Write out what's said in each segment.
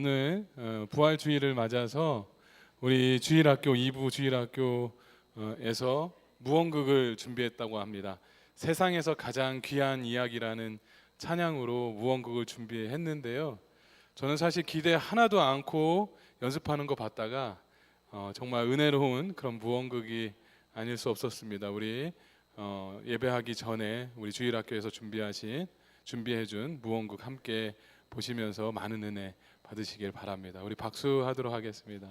오늘 어, 부활 주일을 맞아서 우리 주일학교 2부 주일학교에서 무언극을 준비했다고 합니다. 세상에서 가장 귀한 이야기라는 찬양으로 무언극을 준비했는데요. 저는 사실 기대 하나도 않고 연습하는 거 봤다가 어, 정말 은혜로운 그런 무언극이 아닐 수 없었습니다. 우리 어, 예배하기 전에 우리 주일학교에서 준비하신 준비해준 무언극 함께 보시면서 많은 은혜 받으시길 바랍니다. 우리 박수하도록 하겠습니다.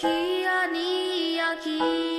귀한 이야기